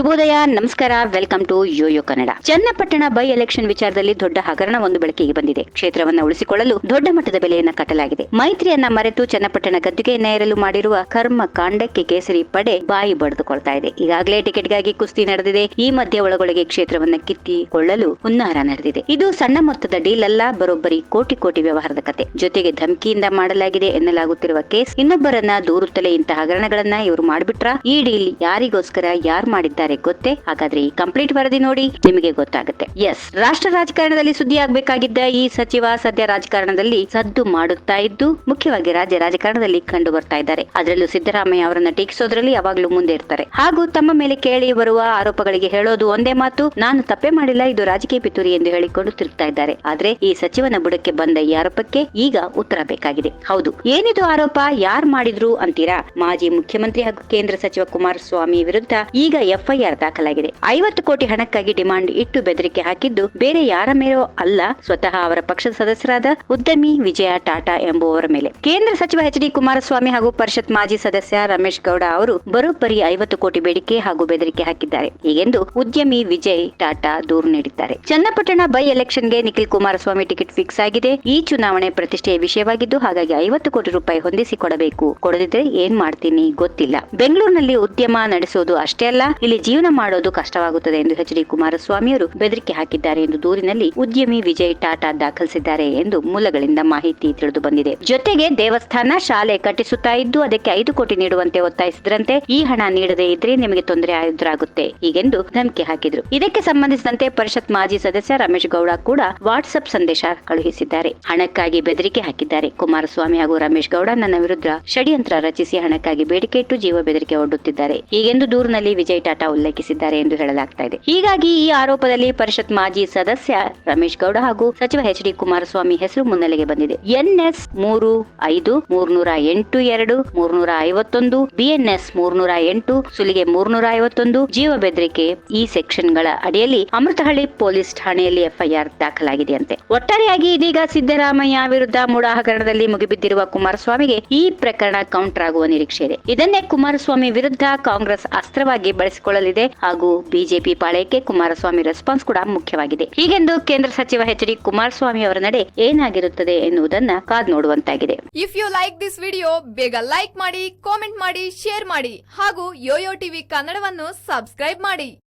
ಶುಭೋದಯ, ನಮಸ್ಕಾರ, welcome to YoYo Kannada. Channapatna by election ವಿಚಾರದಲ್ಲಿ ದೊಡ್ಡ ಹಗರಣ ಒಂದು ಬೆಳಕಿಗೆ ಬಂದಿದೆ. ಕ್ಷೇತ್ರವನ್ನ ಉಳಿಸಿಕೊಳ್ಳಲು ದೊಡ್ಡ ಮಟ್ಟದ ಬೆಲೆಯನ್ನ ಕಟ್ಟಲಾಗಿದೆ. ಮೈತ್ರಿಯನ್ನ ಮರೆತು ಚನ್ನಪಟ್ಟಣ ಗದ್ದುಗೆಯನ್ನ ನೇರಲು ಮಾಡಿರುವ ಕರ್ಮ ಕಾಂಡಕ್ಕೆ ಕೇಸರಿ ಪಡೆ ಬಾಯಿ ಬಡಿದುಕೊಳ್ತಾ ಇದೆ. ಈಗಾಗಲೇ ಟಿಕೆಟ್ಗಾಗಿ ಕುಸ್ತಿ ನಡೆದಿದೆ. ಈ ಮಧ್ಯೆ ಒಳಗೊಳಗೆ ಕ್ಷೇತ್ರವನ್ನ ಕಿತ್ತಿಕೊಳ್ಳಲು ಹುನ್ನಾರ ನಡೆದಿದೆ. ಇದು ಸಣ್ಣ ಮೊತ್ತದ ಡೀಲ್ ಅಲ್ಲ, ಬರೋಬ್ಬರಿ ಕೋಟಿ ಕೋಟಿ ವ್ಯವಹಾರದ ಕತೆ. ಜೊತೆಗೆ ಧಮಕಿಯಿಂದ ಮಾಡಲಾಗಿದೆ ಎನ್ನಲಾಗುತ್ತಿರುವ ಕೇಸ್. ಇನ್ನೊಬ್ಬರನ್ನ ದೂರುತ್ತಲೇ ಇಂತಹ ಹಗರಣಗಳನ್ನ ಇವರು ಮಾಡ್ಬಿಟ್ರ? ಈ ಡೀಲ್ ಯಾರಿಗೋಸ್ಕರ, ಯಾರು ಮಾಡಿದ್ದಾರೆ? ಗೊತ್ತೇ? ಹಾಗಾದ್ರೆ ಈ ಕಂಪ್ಲೀಟ್ ವರದಿ ನೋಡಿ, ನಿಮಗೆ ಗೊತ್ತಾಗುತ್ತೆ. ಎಸ್ ರಾಷ್ಟ್ರ ರಾಜಕಾರಣದಲ್ಲಿ ಸುದ್ದಿ ಆಗ್ಬೇಕಾಗಿದ್ದ ಈ ಸಚಿವ ಸದ್ಯ ರಾಜಕಾರಣದಲ್ಲಿ ಸದ್ದು ಮಾಡುತ್ತಾ ಇದ್ದು, ಮುಖ್ಯವಾಗಿ ರಾಜ್ಯ ರಾಜಕಾರಣದಲ್ಲಿ ಕಂಡು ಬರ್ತಾ ಇದ್ದಾರೆ. ಅದರಲ್ಲೂ ಸಿದ್ದರಾಮಯ್ಯ ಅವರನ್ನ ಟೀಕಿಸೋದ್ರಲ್ಲಿ ಯಾವಾಗ್ಲೂ ಮುಂದೆ ಇರ್ತಾರೆ. ಹಾಗೂ ತಮ್ಮ ಮೇಲೆ ಕೇಳಿ ಬರುವ ಆರೋಪಗಳಿಗೆ ಹೇಳೋದು ಒಂದೇ ಮಾತು, ನಾನು ತಪ್ಪೇ ಮಾಡಿಲ್ಲ, ಇದು ರಾಜಕೀಯ ಪಿತೂರಿ ಎಂದು ಹೇಳಿಕೊಂಡು ತಿರುಗ್ತಾ ಇದ್ದಾರೆ. ಆದ್ರೆ ಈ ಸಚಿವನ ಬುಡಕ್ಕೆ ಬಂದ ಈ ಆರೋಪಕ್ಕೆ ಈಗ ಉತ್ತರ ಬೇಕಾಗಿದೆ. ಹೌದು, ಏನಿದು ಆರೋಪ, ಯಾರು ಮಾಡಿದ್ರು ಅಂತೀರಾ? ಮಾಜಿ ಮುಖ್ಯಮಂತ್ರಿ ಹಾಗೂ ಕೇಂದ್ರ ಸಚಿವ ಕುಮಾರಸ್ವಾಮಿ ವಿರುದ್ಧ ಈಗ ಎಫ್ಐಆರ್ ದಾಖಲಾಗಿದೆ. ಐವತ್ತು ಕೋಟಿ ಹಣಕ್ಕಾಗಿ ಡಿಮಾಂಡ್ ಇಟ್ಟು ಬೆದರಿಕೆ ಹಾಕಿದ್ದು ಬೇರೆ ಯಾರ ಮೇಲೋ ಅಲ್ಲ. ಸ್ವತಃ ಅವರ ಪಕ್ಷದ ಸದಸ್ಯರಾದ ಉದ್ಯಮಿ ವಿಜಯ ಟಾಟಾ ಎಂಬುವವರ ಮೇಲೆ. ಕೇಂದ್ರ ಸಚಿವ ಎಚ್ ಡಿ ಕುಮಾರಸ್ವಾಮಿ ಹಾಗೂ ಪರಿಷತ್ ಮಾಜಿ ಸದಸ್ಯ ರಮೇಶ್ ಗೌಡ ಅವರು ಬರೋಬ್ಬರಿ ಐವತ್ತು ಕೋಟಿ ಬೇಡಿಕೆ ಹಾಗೂ ಬೆದರಿಕೆ ಹಾಕಿದ್ದಾರೆ. ಹೀಗೆಂದು ಉದ್ಯಮಿ ವಿಜಯ್ ಟಾಟಾ ದೂರು ನೀಡಿದ್ದಾರೆ. ಚನ್ನಪಟ್ಟಣ ಬೈ ಎಲೆಕ್ಷನ್ಗೆ ನಿಖಿಲ್ ಕುಮಾರಸ್ವಾಮಿ ಟಿಕೆಟ್ ಫಿಕ್ಸ್ ಆಗಿದೆ. ಈ ಚುನಾವಣೆ ಪ್ರತಿಷ್ಠೆಯ ವಿಷಯವಾಗಿದ್ದು ಹಾಗಾಗಿ ಐವತ್ತು ಕೋಟಿ ರೂಪಾಯಿ ಹೊಂದಿಸಿಕೊಡಬೇಕು ಕೊಡದಿದ್ರೆ ಏನ್ ಮಾಡ್ತೀನಿ ಗೊತ್ತಿಲ್ಲ. ಬೆಂಗಳೂರಿನಲ್ಲಿ ಉದ್ಯಮ ನಡೆಸೋದು ಅಷ್ಟೇ ಅಲ್ಲ, ಇಲ್ಲಿ ಜೀವನ ಮಾಡೋದು ಕಷ್ಟವಾಗುತ್ತದೆ ಎಂದು ಎಚ್ ಡಿ ಕುಮಾರಸ್ವಾಮಿಯವರು ಬೆದರಿಕೆ ಹಾಕಿದ್ದಾರೆ ಎಂದು ದೂರಿನಲ್ಲಿ ಉದ್ಯಮಿ ವಿಜಯ್ ಟಾಟಾ ದಾಖಲಿಸಿದ್ದಾರೆ ಎಂದು ಮೂಲಗಳಿಂದ ಮಾಹಿತಿ ತಿಳಿದು ಬಂದಿದೆ. ಜೊತೆಗೆ ದೇವಸ್ಥಾನ ಶಾಲೆ ಕಟ್ಟಿಸುತ್ತಾ ಇದ್ದು ಅದಕ್ಕೆ ಐದು ಕೋಟಿ ನೀಡುವಂತೆ ಒತ್ತಾಯಿಸಿದ್ರಂತೆ ಈ ಹಣ ನೀಡದೇ ಇದ್ರೆ ನಿಮಗೆ ತೊಂದರೆ ಎದುರಾಗುತ್ತೆ ಹೀಗೆಂದು ಧಮಕಿ ಹಾಕಿದ್ರು. ಇದಕ್ಕೆ ಸಂಬಂಧಿಸಿದಂತೆ ಪರಿಷತ್ ಮಾಜಿ ಸದಸ್ಯ ರಮೇಶ್ ಗೌಡ ಕೂಡ ವಾಟ್ಸ್ಆಪ್ ಸಂದೇಶ ಕಳುಹಿಸಿದ್ದಾರೆ. ಹಣಕ್ಕಾಗಿ ಬೆದರಿಕೆ ಹಾಕಿದ್ದಾರೆ ಕುಮಾರಸ್ವಾಮಿ ಹಾಗೂ ರಮೇಶ್ ಗೌಡ ನನ್ನ ವಿರುದ್ಧ ಷಡ್ಯಂತ್ರ ರಚಿಸಿ ಹಣಕ್ಕಾಗಿ ಬೇಡಿಕೆ ಇಟ್ಟು ಜೀವ ಬೆದರಿಕೆ ಒಡ್ಡುತ್ತಿದ್ದಾರೆ. ಹೀಗೆಂದು ದೂರಿನಲ್ಲಿ ವಿಜಯ್ ಟಾಟಾ ಉಲ್ಲೇಖಿಸಿದ್ದಾರೆ ಎಂದು ಹೇಳಲಾಗ್ತಾ ಇದೆ. ಹೀಗಾಗಿ ಈ ಆರೋಪದಲ್ಲಿ ಪರಿಷತ್ ಮಾಜಿ ಸದಸ್ಯ ರಮೇಶ್ ಗೌಡ ಹಾಗೂ ಸಚಿವ ಎಚ್ ಡಿ ಕುಮಾರಸ್ವಾಮಿ ಹೆಸರು ಮುನ್ನೆಲೆಗೆ ಬಂದಿದೆ. ಎನ್ಎಸ್ ಮೂರು ಐದು ಮೂರ್ನೂರ ಎಂಟು ಎರಡು ಮೂರ್ನೂರ ಐವತ್ತೊಂದು, ಬಿಎನ್ಎಸ್ ಮೂರ್ನೂರ ಎಂಟು, ಸುಲಿಗೆ ಮೂರ್ನೂರ ಐವತ್ತೊಂದು, ಜೀವ ಬೆದರಿಕೆ ಈ ಸೆಕ್ಷನ್ಗಳ ಅಡಿಯಲ್ಲಿ ಅಮೃತಹಳ್ಳಿ ಪೊಲೀಸ್ ಠಾಣೆಯಲ್ಲಿ ಎಫ್ಐಆರ್ ದಾಖಲಾಗಿದೆಯಂತೆ. ಒಟ್ಟಾರೆಯಾಗಿ ಇದೀಗ ಸಿದ್ದರಾಮಯ್ಯ ವಿರುದ್ಧ ಮೂಡ ಹಗರಣದಲ್ಲಿ ಮುಗಿಬಿದ್ದಿರುವ ಕುಮಾರಸ್ವಾಮಿಗೆ ಈ ಪ್ರಕರಣ ಕೌಂಟರ್ ಆಗುವ ನಿರೀಕ್ಷೆ ಇದೆ. ಇದನ್ನೇ ಕುಮಾರಸ್ವಾಮಿ ವಿರುದ್ಧ ಕಾಂಗ್ರೆಸ್ ಅಸ್ತ್ರವಾಗಿ ಬಳಸಿಕೊಳ್ಳಲಿದೆ ಹಾಗೂ ಬಿಜೆಪಿ ಪಾಳಯಕ್ಕೆ ಕುಮಾರಸ್ವಾಮಿ ರೆಸ್ಪಾನ್ಸ್ ಕೂಡ ಮುಖ್ಯವಾಗಿದೆ. ಹೀಗೆಂದು ಕೇಂದ್ರ ಸಚಿವ ಎಚ್ ಡಿ ಕುಮಾರಸ್ವಾಮಿ ಅವರ ನಡೆ ಏನಾಗಿರುತ್ತದೆ ಎನ್ನುವುದನ್ನ ಕಾದ್ ನೋಡುವಂತಾಗಿದೆ. If you like this video ಬೇಗ ಲೈಕ್ ಮಾಡಿ ಕಾಮೆಂಟ್ ಮಾಡಿ ಶೇರ್ ಮಾಡಿ ಹಾಗೂ ಯೋಯೋ ಟಿವಿ ಕನ್ನಡವನ್ನು ಸಬ್ಸ್ಕ್ರೈಬ್ ಮಾಡಿ.